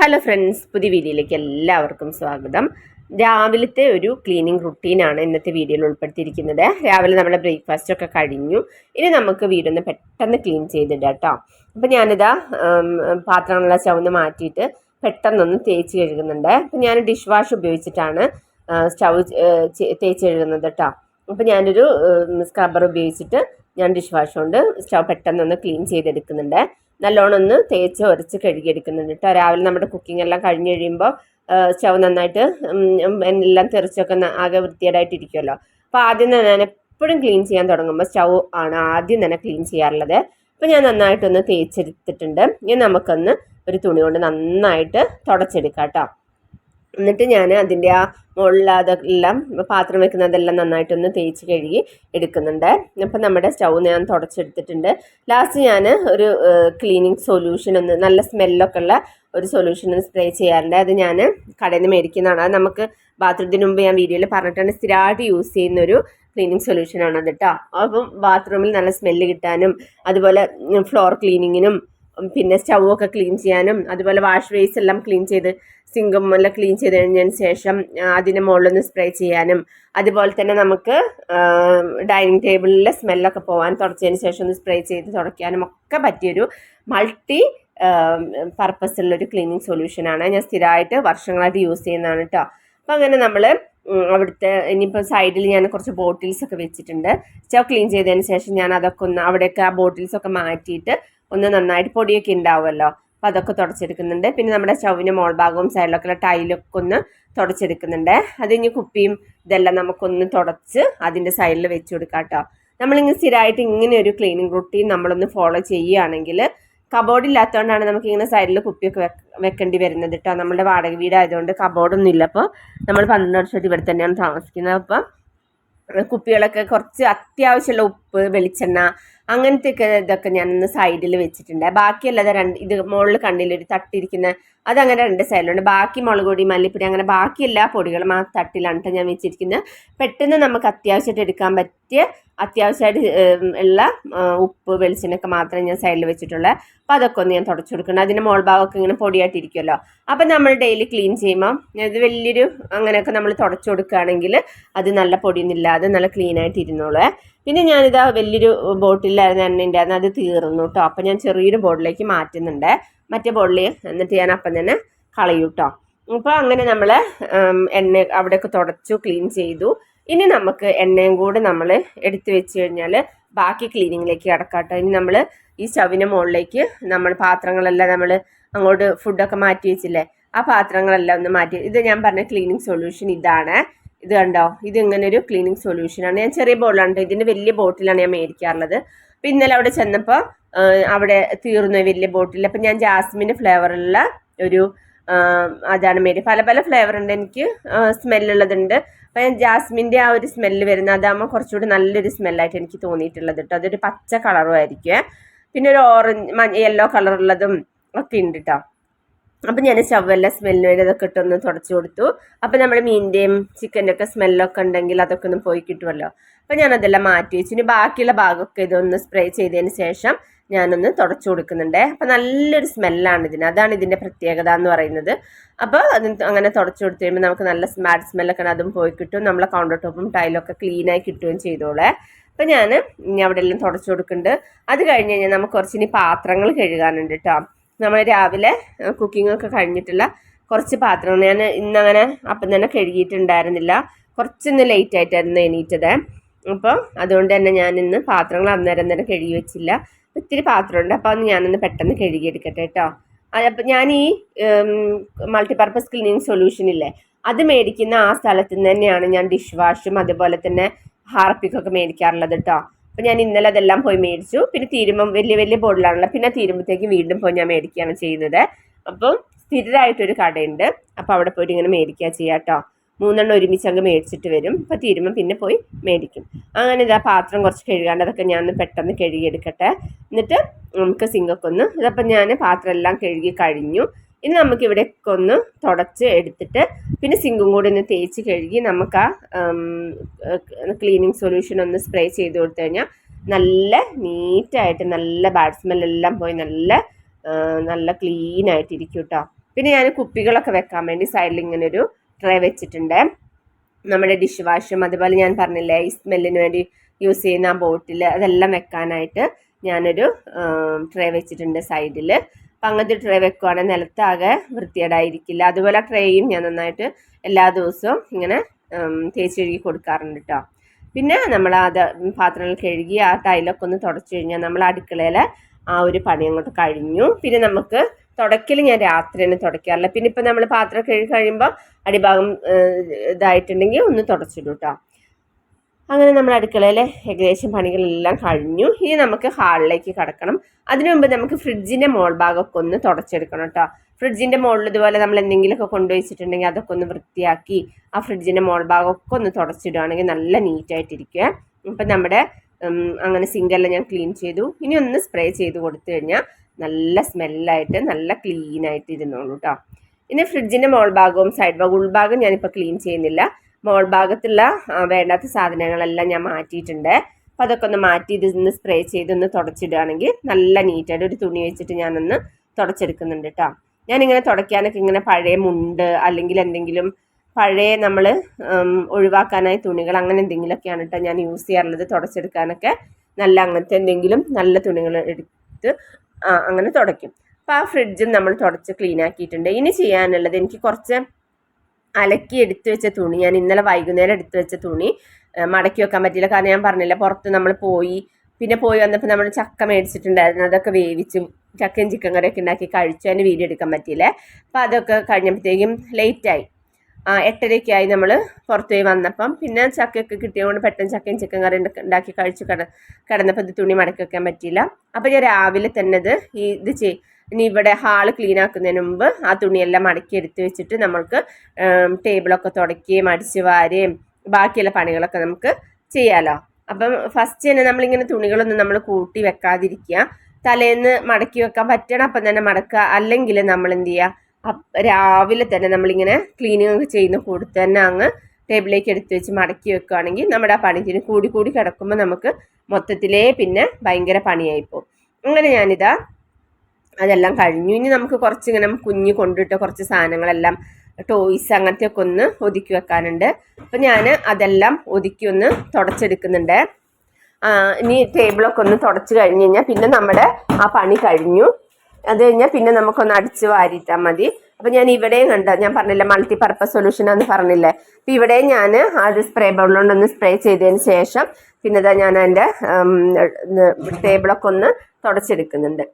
Hello friends പുതിയ വീഡിയോയിലേക്ക് എല്ലാവർക്കും സ്വാഗതം. രാവിലത്തെ ഒരു ക്ലീനിങ് റുട്ടീനാണ് ഇന്നത്തെ വീഡിയോയിൽ ഉൾപ്പെടുത്തിയിരിക്കുന്നത്. രാവിലെ നമ്മുടെ ബ്രേക്ക്ഫാസ്റ്റ് ഒക്കെ കഴിഞ്ഞു. ഇനി നമുക്ക് വീടൊന്ന് പെട്ടെന്ന് ക്ലീൻ ചെയ്തിടാം കേട്ടോ. അപ്പം ഞാനിതാ പാത്രങ്ങളെല്ലാം ചവന്ന് മാറ്റിയിട്ട് പെട്ടെന്നൊന്ന് തേച്ച് കഴുകുന്നുണ്ട്. അപ്പം ഞാൻ ഡിഷ് വാഷ് ഉപയോഗിച്ചിട്ടാണ് സ്റ്റൗ തേച്ച് കഴുകുന്നത് കേട്ടോ. അപ്പം ഞാനൊരു സ്ക്രബ്ബർ ഉപയോഗിച്ചിട്ട് ഞാൻ ഡിഷ് വാഷ് കൊണ്ട് സ്റ്റവ് പെട്ടെന്നൊന്ന് ക്ലീൻ ചെയ്തെടുക്കുന്നുണ്ട്. നല്ലോണം ഒന്ന് തേച്ച് ഉരച്ച് കഴുകിയെടുക്കുന്നുണ്ട് കേട്ടോ രാവിലെ നമ്മുടെ കുക്കിംഗ് എല്ലാം കഴിഞ്ഞ് കഴിയുമ്പോൾ സ്റ്റവ് നന്നായിട്ട് എല്ലാം തെറിച്ചൊക്കെ ആകെ വൃത്തികേടായിട്ടിരിക്കുമല്ലോ അപ്പോൾ ആദ്യം തന്നെ ഞാൻ എപ്പോഴും ക്ലീൻ ചെയ്യാൻ തുടങ്ങുമ്പോൾ സ്റ്റവ് ആണ് ആദ്യം തന്നെ ക്ലീൻ ചെയ്യാറുള്ളത്. അപ്പോൾ ഞാൻ നന്നായിട്ടൊന്ന് തേച്ചെടുത്തിട്ടുണ്ട്. ഇനി നമുക്കൊന്ന് ഒരു തുണി കൊണ്ട് നന്നായിട്ട് തുടച്ചെടുക്കാം കേട്ടോ എന്നിട്ട് ഞാൻ അതിന്റെ ആ മുകളിൽ അതെല്ലാം പാത്രം വെക്കുന്നതെല്ലാം നന്നായിട്ടൊന്ന് തേച്ച് കഴുകി എടുക്കുന്നുണ്ട്. അപ്പം നമ്മുടെ സ്റ്റൗ ഞാൻ തുടച്ചെടുത്തിട്ടുണ്ട്. ലാസ്റ്റ് ഞാൻ ഒരു ക്ലീനിങ് സൊല്യൂഷൻ ഒന്ന് നല്ല സ്മെല്ലൊക്കെ ഉള്ള ഒരു സൊല്യൂഷൻ ഒന്ന് സ്പ്രേ ചെയ്യാറുണ്ട്. അത് ഞാൻ കടയിൽ നിന്ന് മേടിക്കുന്നതാണ്. അത് നമുക്ക് ബാത്റൂമിന് മുമ്പ് ഞാൻ വീഡിയോയിൽ പറഞ്ഞിട്ടാണ് സ്ഥിരമായിട്ട് യൂസ് ചെയ്യുന്ന ഒരു ക്ലീനിങ് സൊല്യൂഷനാണ് അത് കേട്ടോ. അപ്പം ബാത്റൂമിൽ നല്ല സ്മെല്ല് കിട്ടാനും അതുപോലെ ഫ്ലോർ ക്ലീനിങ്ങിനും പിന്നെ സ്റ്റൗവൊക്കെ ക്ലീൻ ചെയ്യാനും അതുപോലെ വാഷ് ബേസ് എല്ലാം ക്ലീൻ ചെയ്ത് സിങ്കും എല്ലാം ക്ലീൻ ചെയ്ത് കഴിഞ്ഞതിന് ശേഷം അതിന് അതിന്റെ മുകളിലൊന്ന് സ്പ്രേ ചെയ്യാനും അതുപോലെ തന്നെ നമുക്ക് ഡൈനിങ് ടേബിളിലെ സ്മെല്ലൊക്കെ പോകാൻ തുടച്ചതിന് ശേഷം ഒന്ന് സ്പ്രേ ചെയ്ത് തുടയ്ക്കാനും ഒക്കെ പറ്റിയൊരു മൾട്ടി പർപ്പസുള്ളൊരു ക്ലീനിങ് സൊല്യൂഷനാണ്. ഞാൻ സ്ഥിരമായിട്ട് വർഷങ്ങളായിട്ട് യൂസ് ചെയ്യുന്നതാണ് കേട്ടോ അപ്പം അങ്ങനെ നമ്മൾ അവിടുത്തെ ഇനിയിപ്പോൾ സൈഡിൽ ഞാൻ കുറച്ച് ബോട്ടിൽസ് ഒക്കെ വെച്ചിട്ടുണ്ട്. സ്റ്റവ് ക്ലീൻ ചെയ്തതിന് ശേഷം ഞാൻ അതൊക്കെ ഒന്ന് അവിടെയൊക്കെ ആ ബോട്ടിൽസൊക്കെ മാറ്റിയിട്ട് ഒന്ന് നന്നായിട്ട് പൊടിയൊക്കെ ഉണ്ടാവുമല്ലോ. അപ്പോൾ അതൊക്കെ തുടച്ചെടുക്കുന്നുണ്ട്. പിന്നെ നമ്മുടെ ചവിന് മോൾ ഭാഗവും സൈഡിലൊക്കെ ഉള്ള ടൈലൊക്കെ ഒന്ന് തുടച്ചെടുക്കുന്നുണ്ട്. അത് കഴിഞ്ഞ് കുപ്പിയും ഇതെല്ലാം നമുക്കൊന്ന് തുടച്ച് അതിന്റെ സൈഡിൽ വെച്ച് കൊടുക്കാം കേട്ടോ. നമ്മളിങ്ങനെ സ്ഥിരമായിട്ട് ഇങ്ങനെ ഒരു ക്ലീനിങ് റൂട്ടീൻ നമ്മളൊന്ന് ഫോളോ ചെയ്യുകയാണെങ്കിൽ കബോർഡ് ഇല്ലാത്തതുകൊണ്ടാണ് നമുക്ക് ഇങ്ങനെ സൈഡിൽ കുപ്പിയൊക്കെ വെക്ക വെക്കേണ്ടി വരുന്നത് കേട്ടോ. നമ്മുടെ വാടക വീടായതുകൊണ്ട് കബോർഡൊന്നും ഇല്ല. അപ്പോൾ നമ്മൾ പന്ത്രണ്ട് വർഷമായിട്ട് ഇവിടെ തന്നെയാണ് താമസിക്കുന്നത്. അപ്പം കുപ്പികളൊക്കെ കുറച്ച് അത്യാവശ്യമുള്ള ഉപ്പ് വെളിച്ചെണ്ണ അങ്ങനത്തെ ഒക്കെ ഇതൊക്കെ ഞാനൊന്ന് സൈഡിൽ വെച്ചിട്ടുണ്ട്. ബാക്കിയല്ലാതെ രണ്ട് ഇത് മുകളിൽ കണ്ണിൽ ഒരു തട്ടിരിക്കുന്ന അതങ്ങനെ രണ്ട് സൈഡിലുണ്ട് ബാക്കി മുളക് പൊടി മല്ലിപ്പൊടി അങ്ങനെ ബാക്കി എല്ലാ പൊടികളും ആ തട്ടിലാണ് ഞാൻ വെച്ചിരിക്കുന്നത്. പെട്ടെന്ന് നമുക്ക് അത്യാവശ്യമായിട്ട് എടുക്കാൻ പറ്റിയ അത്യാവശ്യമായിട്ട് ഉള്ള ഉപ്പ് വെളിച്ചെണ്ണൊക്കെ മാത്രമേ ഞാൻ സൈഡിൽ വെച്ചിട്ടുള്ളൂ. അപ്പോൾ അതൊക്കെ ഒന്ന് ഞാൻ തുടച്ചു കൊടുക്കണം. അതിന്റെ മോൾ ഭാഗമൊക്കെ ഇങ്ങനെ പൊടിയായിട്ടിരിക്കുമല്ലോ അപ്പം നമ്മൾ ഡെയിലി ക്ലീൻ ചെയ്യുമ്പോൾ ഇത് വലിയൊരു അങ്ങനെയൊക്കെ നമ്മൾ തുടച്ചു കൊടുക്കുകയാണെങ്കിൽ അത് നല്ല പൊടിയൊന്നും ഇല്ലാതെ നല്ല ക്ലീൻ ഇരുന്നോളൂ പിന്നെ ഞാനിതാ വലിയൊരു ബോട്ടിലായിരുന്നു എണ്ണ ഉണ്ടായിരുന്നു അത് തീർന്നു കേട്ടോ അപ്പം ഞാൻ ചെറിയൊരു ബോട്ടിലേക്ക് മാറ്റുന്നുണ്ട്. മറ്റേ ബോട്ടിൽ എന്നിട്ട് ഞാൻ അപ്പം തന്നെ കളയും കേട്ടോ അപ്പോൾ അങ്ങനെ നമ്മൾ എണ്ണ അവിടെയൊക്കെ തുടച്ചു ക്ലീൻ ചെയ്തു. ഇനി നമുക്ക് എണ്ണയും കൂടെ നമ്മൾ എടുത്തു വെച്ച് കഴിഞ്ഞാൽ ബാക്കി ക്ലീനിങ്ങിലേക്ക് കിടക്കാം കേട്ടോ ഇനി നമ്മൾ ഈ സ്റ്റവിന്റെ മുകളിലേക്ക് നമ്മൾ പാത്രങ്ങളെല്ലാം നമ്മൾ അങ്ങോട്ട് ഫുഡൊക്കെ മാറ്റി വെച്ചില്ലേ? ആ പാത്രങ്ങളെല്ലാം ഒന്ന് മാറ്റി. ഇത് ഞാൻ പറഞ്ഞ ക്ലീനിങ് സൊല്യൂഷൻ ഇതാണ്. ഇത് കണ്ടോ? ഇത് ഇങ്ങനെ ഒരു ക്ലീനിങ് സൊല്യൂഷനാണ് ഞാൻ ചെറിയ ബോട്ടിലാണ് ഇതിന്റെ വലിയ ബോട്ടിലാണ് ഞാൻ മേടിക്കാറുള്ളത്. അപ്പം ഇന്നലെ അവിടെ ചെന്നപ്പോൾ അവിടെ തീർന്നു വലിയ ബോട്ടിൽ അപ്പം ഞാൻ ജാസ്മിന്റെ ഫ്ലേവറുള്ള ഒരു അതാണ് മേടി പല പല ഫ്ലേവർ ഉണ്ട് എനിക്ക്. സ്മെല്ലുള്ളതുണ്ട് അപ്പം ഞാൻ ജാസ്മിന്റെ ആ ഒരു സ്മെല്ല് വരുന്ന അതാകുമ്പോൾ കുറച്ചുകൂടി നല്ലൊരു സ്മെല്ലായിട്ട് എനിക്ക് തോന്നിയിട്ടുള്ളത് കേട്ടോ അതൊരു പച്ച കളറും ആയിരിക്കും. പിന്നെ ഒരു ഓറഞ്ച് യെല്ലോ കളറുള്ളതും ഒക്കെ ഉണ്ട് കേട്ടോ അപ്പം ഞാൻ സ്റ്റവെല്ലാം സ്മെല്ലിന് വേണ്ടി അതൊക്കെ ഇട്ടൊന്ന് തുടച്ചു കൊടുത്തു. അപ്പം നമ്മുടെ മീനിന്റെയും ചിക്കന്റെ ഒക്കെ സ്മെല്ലൊക്കെ ഉണ്ടെങ്കിൽ അതൊക്കെ ഒന്ന് പോയി കിട്ടുമല്ലോ അപ്പം ഞാനതെല്ലാം മാറ്റി വെച്ചു. ഇനി ബാക്കിയുള്ള ഭാഗമൊക്കെ ഇതൊന്ന് സ്പ്രേ ചെയ്തതിന് ശേഷം ഞാനൊന്ന് തുടച്ചു കൊടുക്കുന്നുണ്ട്. അപ്പം നല്ലൊരു സ്മെല്ലാണ് ഇതിന്. അതാണ് ഇതിന്റെ പ്രത്യേകത എന്ന് പറയുന്നത്. അപ്പോൾ അത് അങ്ങനെ തുടച്ചു കൊടുത്തു കഴിയുമ്പോൾ നമുക്ക് നല്ല സ്മാഡ് സ്മെല്ലൊക്കെ അതും പോയി കിട്ടും. നമ്മളെ കൗണ്ടർ ടോപ്പും ടൈലൊക്കെ ക്ലീനായി കിട്ടുകയും ചെയ്തോളേ. അപ്പം ഞാൻ അവിടെ എല്ലാം തുടച്ചു കൊടുക്കുന്നുണ്ട്. അത് കഴിഞ്ഞ് കഴിഞ്ഞാൽ നമുക്ക് കുറച്ച് ഇനി പാത്രങ്ങൾ കഴുകാനുണ്ട് കേട്ടോ നമ്മൾ രാവിലെ കുക്കിംഗ് ഒക്കെ കഴിഞ്ഞിട്ടുള്ള കുറച്ച് പാത്രങ്ങൾ ഞാൻ ഇന്നങ്ങനെ അപ്പം തന്നെ കഴുകിയിട്ടുണ്ടായിരുന്നില്ല. കുറച്ചൊന്ന് ലേറ്റ് ആയിട്ടായിരുന്നു എണീറ്റത്. അപ്പോൾ അതുകൊണ്ട് തന്നെ ഞാൻ ഇന്ന് പാത്രങ്ങൾ അന്നേരം തന്നെ കഴുകി വെച്ചില്ല. ഒത്തിരി പാത്രമുണ്ട്. അപ്പോൾ അത് ഞാനൊന്ന് പെട്ടെന്ന് കഴുകിയെടുക്കട്ടെ കേട്ടോ. അപ്പം ഞാൻ ഈ മൾട്ടിപർപ്പസ് ക്ലീനിങ് സൊല്യൂഷൻ ഇല്ലേ അത് മേടിക്കുന്ന ആ സ്ഥലത്ത് നിന്ന് തന്നെയാണ് ഞാൻ ഡിഷ് വാഷും അതുപോലെ തന്നെ ഹാർപ്പിക്കൊക്കെ മേടിക്കാറുള്ളത് കേട്ടോ. അപ്പം ഞാൻ ഇന്നലെ അതെല്ലാം പോയി മേടിച്ചു. പിന്നെ തീരുമ്പം വലിയ വലിയ ബോട്ടിലാണല്ലോ. പിന്നെ തീരുമ്പോഴത്തേക്ക് വീണ്ടും പോയി ഞാൻ മേടിക്കുകയാണ് ചെയ്യുന്നത്. അപ്പം സ്ഥിരമായിട്ടൊരു കടയുണ്ട്. അപ്പോൾ അവിടെ പോയിട്ട് ഇങ്ങനെ മേടിക്കുക ചെയ്യാം കേട്ടോ. മൂന്നെണ്ണം ഒരുമിച്ച് അങ്ങ് മേടിച്ചിട്ട് വരും. അപ്പോൾ തീരുമ്പം പിന്നെ പോയി മേടിക്കും. അങ്ങനെ ഇതാ പാത്രം കുറച്ച് കഴുകാണ്ട് അതൊക്കെ ഞാൻ പെട്ടെന്ന് കഴുകിയെടുക്കട്ടെ. എന്നിട്ട് നമുക്ക് സിങ്കൊക്കെ ഒന്ന് ഇതപ്പം ഞാൻ പാത്രം എല്ലാം കഴുകി കഴിഞ്ഞു. ഇനി നമുക്ക് ഇവിടെയൊക്കെ ഒന്ന് തുടച്ച് എടുത്തിട്ട് പിന്നെ സിങ്കും കൂടി ഒന്ന് തേച്ച് കഴുകി നമുക്ക് ആ ക്ലീനിങ് സൊല്യൂഷൻ ഒന്ന് സ്പ്രേ ചെയ്ത് കൊടുത്തു കഴിഞ്ഞാൽ നല്ല നീറ്റായിട്ട് നല്ല ബാഡ് സ്മെല്ലെല്ലാം പോയി നല്ല നല്ല ക്ലീൻ ആയിട്ടിരിക്കും കേട്ടോ പിന്നെ ഞാൻ കുപ്പികളൊക്കെ വെക്കാൻ വേണ്ടി സൈഡിൽ ഇങ്ങനെ ഒരു ട്രേ വെച്ചിട്ടുണ്ട്. നമ്മുടെ ഡിഷ് വാഷും അതുപോലെ ഞാൻ പറഞ്ഞില്ലേ ഈ സ്മെല്ലിന് വേണ്ടി യൂസ് ചെയ്യുന്ന ആ ബോട്ടിൽ അതെല്ലാം വെക്കാനായിട്ട് ഞാനൊരു ട്രേ വെച്ചിട്ടുണ്ട് സൈഡിൽ അപ്പം അങ്ങനത്തെ ട്രേ വെക്കുവാണെങ്കിൽ നിലത്താകെ വൃത്തികേടായിരിക്കില്ല. അതുപോലെ ട്രേയും ഞാൻ നന്നായിട്ട് എല്ലാ ദിവസവും ഇങ്ങനെ തേച്ച് കഴുകി കൊടുക്കാറുണ്ട് കേട്ടോ പിന്നെ നമ്മൾ അത് പാത്രങ്ങൾ കഴുകി ആ ടൈലൊക്കെ ഒന്ന് തുടച്ചു കഴിഞ്ഞാൽ നമ്മൾ അടുക്കളയിൽ ആ ഒരു പണി അങ്ങോട്ട് കഴിഞ്ഞു. പിന്നെ നമുക്ക് തുടക്കൽ ഞാൻ രാത്രി തന്നെ തുടയ്ക്കാറില്ല. പിന്നെ ഇപ്പം നമ്മൾ പാത്രം കഴുകി കഴിയുമ്പോൾ അടിഭാഗം ഇതായിട്ടുണ്ടെങ്കിൽ ഒന്ന് തുടച്ചിടും കേട്ടോ അങ്ങനെ നമ്മൾ അടുക്കളയിലെ ഏകദേശം പണികളെല്ലാം കഴിഞ്ഞു. ഇനി നമുക്ക് ഹാളിലേക്ക് കടക്കണം. അതിനു മുമ്പ് നമുക്ക് ഫ്രിഡ്ജിന്റെ മോൾ ഭാഗമൊക്കെ ഒന്ന് തുടച്ചെടുക്കണം കേട്ടോ. ഫ്രിഡ്ജിന്റെ മുകളിൽ ഇതുപോലെ നമ്മൾ എന്തെങ്കിലുമൊക്കെ കൊണ്ടുവച്ചിട്ടുണ്ടെങ്കിൽ അതൊക്കെ ഒന്ന് വൃത്തിയാക്കി ആ ഫ്രിഡ്ജിന്റെ മോൾ ഭാഗമൊക്കെ ഒന്ന് തുടച്ചിടുകയാണെങ്കിൽ നല്ല നീറ്റായിട്ടിരിക്കുക അപ്പം നമ്മുടെ അങ്ങനെ സിങ്കെല്ലാം ഞാൻ ക്ലീൻ ചെയ്തു. ഇനി ഒന്ന് സ്പ്രേ ചെയ്ത് കൊടുത്തു കഴിഞ്ഞാൽ നല്ല സ്മെല്ലായിട്ട് നല്ല ക്ലീനായിട്ട് ഇരുന്നോളൂ കേട്ടോ. ഇനി ഫ്രിഡ്ജിന്റെ മോൾ ഭാഗവും സൈഡ് ഭാഗവും ഉൾഭാഗം ഞാനിപ്പോൾ ക്ലീൻ ചെയ്യുന്നില്ല. മോൾ ഭാഗത്തുള്ള വേണ്ടാത്ത സാധനങ്ങളെല്ലാം ഞാൻ മാറ്റിയിട്ടുണ്ട്. അപ്പം അതൊക്കെ ഒന്ന് മാറ്റി ഇതൊന്ന് സ്പ്രേ ചെയ്തൊന്ന് തുടച്ചിടുകയാണെങ്കിൽ നല്ല നീറ്റായിട്ട് ഒരു തുണി വെച്ചിട്ട് ഞാനൊന്ന് തുടച്ചെടുക്കുന്നുണ്ട് കേട്ടോ ഞാനിങ്ങനെ തുടയ്ക്കാനൊക്കെ ഇങ്ങനെ പഴയ മുണ്ട് അല്ലെങ്കിൽ എന്തെങ്കിലും പഴയ നമ്മൾ ഒഴിവാക്കാനായി തുണികൾ അങ്ങനെ എന്തെങ്കിലുമൊക്കെയാണ് കേട്ടോ ഞാൻ യൂസ് ചെയ്യാറുള്ളത് തുടച്ചെടുക്കാനൊക്കെ. നല്ല അങ്ങനത്തെ എന്തെങ്കിലും നല്ല തുണികൾ എടുത്ത് അങ്ങനെ തുടയ്ക്കും. അപ്പോൾ ആ ഫ്രിഡ്ജും നമ്മൾ തുടച്ച് ക്ലീൻ ആക്കിയിട്ടുണ്ട് ഇനി ചെയ്യാനുള്ളത് എനിക്ക് കുറച്ച് അലക്കി എടുത്തു വെച്ച തുണി. ഞാൻ ഇന്നലെ വൈകുന്നേരം എടുത്തു വെച്ച തുണി മടക്കി വെക്കാൻ പറ്റിയില്ല. കാരണം ഞാൻ പറഞ്ഞില്ല പുറത്ത് നമ്മൾ പോയി പിന്നെ പോയി വന്നപ്പോൾ നമ്മൾ ചക്ക മേടിച്ചിട്ടുണ്ടായിരുന്നു. അതൊക്കെ വേവിച്ചും ചക്കയും ചിക്കൻ കറിയൊക്കെ ഉണ്ടാക്കി കഴിച്ചു. അതിന് വീഡിയോ എടുക്കാൻ പറ്റിയില്ലേ. അപ്പോൾ അതൊക്കെ കഴിഞ്ഞപ്പോഴത്തേക്കും ലേറ്റായി എട്ടരയ്ക്കായി നമ്മൾ പുറത്തു പോയി വന്നപ്പം. പിന്നെ ചക്കയൊക്കെ കിട്ടിയതുകൊണ്ട് പെട്ടെന്ന് ചക്കയും ചിക്കൻ കറി ഉണ്ടാക്കി കഴിച്ച്. കിട കിടന്നപ്പോൾ ഇത് തുണി മടക്കി വെക്കാൻ പറ്റിയില്ല. അപ്പോൾ ഞാൻ രാവിലെ തന്നെ ഇത് ഈ ഇത് ചെയ് ഇനി ഇവിടെ ഹാൾ ക്ലീൻ ആക്കുന്നതിന് മുമ്പ് ആ തുണിയെല്ലാം മടക്കി എടുത്ത് വെച്ചിട്ട് നമ്മൾക്ക് ടേബിളൊക്കെ തുടക്കുകയും അടിച്ച് വാരുകയും ബാക്കിയുള്ള പണികളൊക്കെ നമുക്ക് ചെയ്യാമല്ലോ അപ്പം ഫസ്റ്റ് തന്നെ നമ്മളിങ്ങനെ തുണികളൊന്നും നമ്മൾ കൂട്ടി വെക്കാതിരിക്കുക. തലേന്ന് മടക്കി വെക്കാൻ പറ്റണം അപ്പം തന്നെ മടക്കുക. അല്ലെങ്കിൽ നമ്മൾ എന്ത് ചെയ്യുക രാവിലെ തന്നെ നമ്മളിങ്ങനെ ക്ലീനിങ് ഒക്കെ ചെയ്യുന്ന കൂടി തന്നെ അങ്ങ് ടേബിളിലേക്ക് എടുത്ത് വെച്ച് മടക്കി വെക്കുകയാണെങ്കിൽ നമ്മുടെ ആ പണിത്തിന് കൂടി കൂടി കിടക്കുമ്പോൾ നമുക്ക് മൊത്തത്തിലേ പിന്നെ ഭയങ്കര പണിയായിപ്പോവും അങ്ങനെ ഞാനിതാ അതെല്ലാം കഴിഞ്ഞു. ഇനി നമുക്ക് കുറച്ചിങ്ങനെ കുഞ്ഞ് കൊണ്ടിട്ട് കുറച്ച് സാധനങ്ങളെല്ലാം ടോയ്സ് അങ്ങനത്തെ ഒക്കെ ഒന്ന് ഒതുക്കി വെക്കാനുണ്ട്. അപ്പം ഞാൻ അതെല്ലാം ഒതുക്കി ഒന്ന് തുടച്ചെടുക്കുന്നുണ്ട്. ഇനി ടേബിളൊക്കെ ഒന്ന് തുടച്ച് കഴിഞ്ഞ് കഴിഞ്ഞാൽ പിന്നെ നമ്മുടെ ആ പണി കഴിഞ്ഞു. അത് കഴിഞ്ഞാൽ പിന്നെ നമുക്കൊന്ന് അടിച്ച് വാരിയിട്ടാൽ മതി. അപ്പം ഞാൻ ഇവിടെയും കണ്ട. ഞാൻ പറഞ്ഞില്ല മൾട്ടി പർപ്പസ് സൊല്യൂഷൻ എന്ന് പറഞ്ഞില്ലേ. അപ്പം ഇവിടെ ഞാൻ അത് സ്പ്രേ ബൗളിലൊണ്ടൊന്ന് സ്പ്രേ ചെയ്തതിന് ശേഷം പിന്നെ ഇതാ ഞാൻ എന്റെ ടേബിളൊക്കെ ഒന്ന് തുടച്ചെടുക്കുന്നുണ്ട്.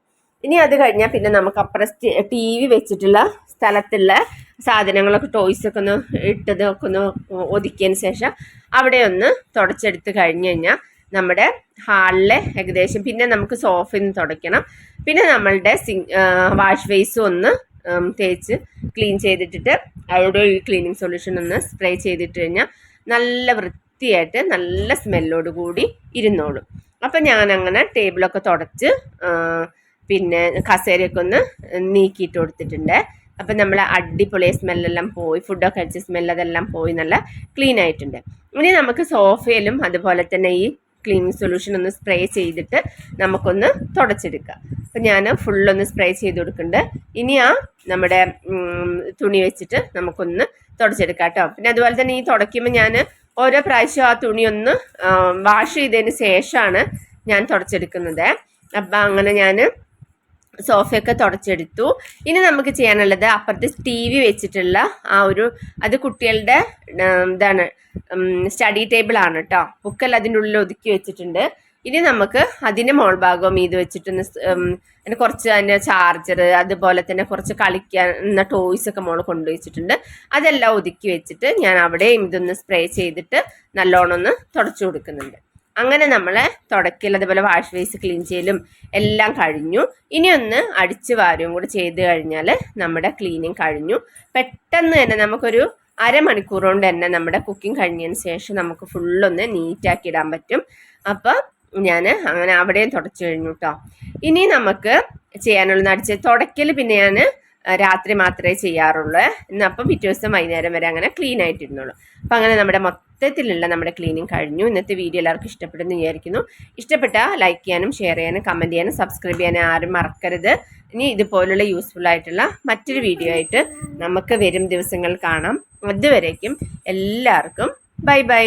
ഇനി അത് കഴിഞ്ഞാൽ പിന്നെ നമുക്ക് അപ്പുറം ടി വി വെച്ചിട്ടുള്ള സ്ഥലത്തുള്ള സാധനങ്ങളൊക്കെ ടോയ്സ് ഒക്കെ ഒന്ന് ഇട്ടതൊക്കെ ഒന്ന് ഒതുക്കിയതിന് ശേഷം അവിടെ ഒന്ന് തുടച്ചെടുത്ത് കഴിഞ്ഞ് കഴിഞ്ഞാൽ നമ്മുടെ ഹാളിലെ ഏകദേശം പിന്നെ നമുക്ക് സോഫയിൽ നിന്ന് തുടയ്ക്കണം. പിന്നെ നമ്മളുടെ സിങ് വാഷ് ബേസും ഒന്ന് തേച്ച് ക്ലീൻ ചെയ്തിട്ടിട്ട് അവിടെ ഈ ക്ലീനിങ് സൊല്യൂഷൻ ഒന്ന് സ്പ്രേ ചെയ്തിട്ട് കഴിഞ്ഞാൽ നല്ല വൃത്തിയായിട്ട് നല്ല സ്മെല്ലോട് കൂടി ഇരുന്നോളും. അപ്പം ഞാനങ്ങനെ ടേബിളൊക്കെ തുടച്ച് പിന്നെ കസേരയൊക്കെ ഒന്ന് നീക്കിയിട്ട് കൊടുത്തിട്ടുണ്ട്. അപ്പം നമ്മൾ അടിപൊളി സ്മെല്ലെല്ലാം പോയി ഫുഡൊക്കെ കഴിച്ച സ്മെല്ല് അതെല്ലാം പോയി നല്ല ക്ലീൻ ആയിട്ടുണ്ട് ഇനി നമുക്ക് സോഫയിലും അതുപോലെ തന്നെ ഈ ക്ലീനിങ് സൊല്യൂഷൻ ഒന്ന് സ്പ്രേ ചെയ്തിട്ട് നമുക്കൊന്ന് തുടച്ചെടുക്കാം. അപ്പം ഞാൻ ഫുള്ളൊന്ന് സ്പ്രേ ചെയ്ത് കൊടുക്കുന്നുണ്ട്. ഇനി ആ നമ്മുടെ തുണി വെച്ചിട്ട് നമുക്കൊന്ന് തുടച്ചെടുക്കാം കേട്ടോ. പിന്നെ അതുപോലെ തന്നെ ഈ തുടയ്ക്കുമ്പോൾ ഞാൻ ഓരോ പ്രാവശ്യം ആ തുണി ഒന്ന് വാഷ് ചെയ്തതിന് ശേഷമാണ് ഞാൻ തുടച്ചെടുക്കുന്നത്. അപ്പം അങ്ങനെ ഞാൻ സോഫയൊക്കെ തുടച്ചെടുത്തു. ഇനി നമുക്ക് ചെയ്യാനുള്ളത് അപ്പുറത്ത് ടി വി വെച്ചിട്ടുള്ള ആ ഒരു അത് കുട്ടികളുടെ ഇതാണ് സ്റ്റഡി ടേബിൾ ആണ് കേട്ടോ ബുക്കെല്ലാം അതിന്റെ ഉള്ളിൽ ഒതുക്കി വെച്ചിട്ടുണ്ട്. ഇനി നമുക്ക് അതിന്റെ മോൾ ഭാഗവും ഇത് വെച്ചിട്ടൊന്ന് അതിന് കുറച്ച് അതിന്റെ ചാർജർ അതുപോലെ തന്നെ കുറച്ച് കളിക്കാൻ എന്ന ടോയ്സ് ഒക്കെ മോൾ കൊണ്ടുവച്ചിട്ടുണ്ട് അതെല്ലാം ഒതുക്കി വെച്ചിട്ട് ഞാൻ അവിടെയും ഇതൊന്ന് സ്പ്രേ ചെയ്തിട്ട് നല്ലോണം ഒന്ന് തുടച്ചു കൊടുക്കുന്നുണ്ട്. അങ്ങനെ നമ്മൾ തുടക്കൽ അതുപോലെ വാഷ് ബേസ് ക്ലീൻ ചെയ്യലും എല്ലാം കഴിഞ്ഞു. ഇനി ഒന്ന് അടിച്ച് വാരവും കൂടി ചെയ്ത് കഴിഞ്ഞാൽ നമ്മുടെ ക്ലീനിങ് കഴിഞ്ഞു. പെട്ടെന്ന് തന്നെ നമുക്കൊരു അരമണിക്കൂർ കൊണ്ട് തന്നെ നമ്മുടെ കുക്കിംഗ് കഴിഞ്ഞതിന് ശേഷം നമുക്ക് ഫുള്ളൊന്ന് നീറ്റാക്കി ഇടാൻ പറ്റും. അപ്പോൾ ഞാൻ അങ്ങനെ അവിടെയും തുടച്ചു കഴിഞ്ഞു കേട്ടോ ഇനി നമുക്ക് ചെയ്യാനുള്ള അടിച്ച് തുടക്കൽ പിന്നെ ഞാൻ രാത്രി മാത്രമേ ചെയ്യാറുള്ളൂ. എന്നപ്പം പിറ്റേ ദിവസം വൈകുന്നേരം വരെ അങ്ങനെ ക്ലീൻ ആയിട്ടിരുന്നുള്ളൂ. അപ്പം അങ്ങനെ നമ്മുടെ മൊത്തം മൊത്തത്തിലുള്ള നമ്മുടെ ക്ലീനിങ് കഴിഞ്ഞു. ഇന്നത്തെ വീഡിയോ എല്ലാവർക്കും ഇഷ്ടപ്പെടുന്നു വിചാരിക്കുന്നു. ഇഷ്ടപ്പെട്ടാൽ ലൈക്ക് ചെയ്യാനും ഷെയർ ചെയ്യാനും കമന്റ് ചെയ്യാനും സബ്സ്ക്രൈബ് ചെയ്യാനും ആരും മറക്കരുത്. ഇനി ഇതുപോലുള്ള യൂസ്ഫുൾ ആയിട്ടുള്ള മറ്റൊരു വീഡിയോ ആയിട്ട് നമുക്ക് വരും ദിവസങ്ങൾ കാണാം. അതുവരേക്കും എല്ലാവർക്കും ബൈ ബൈ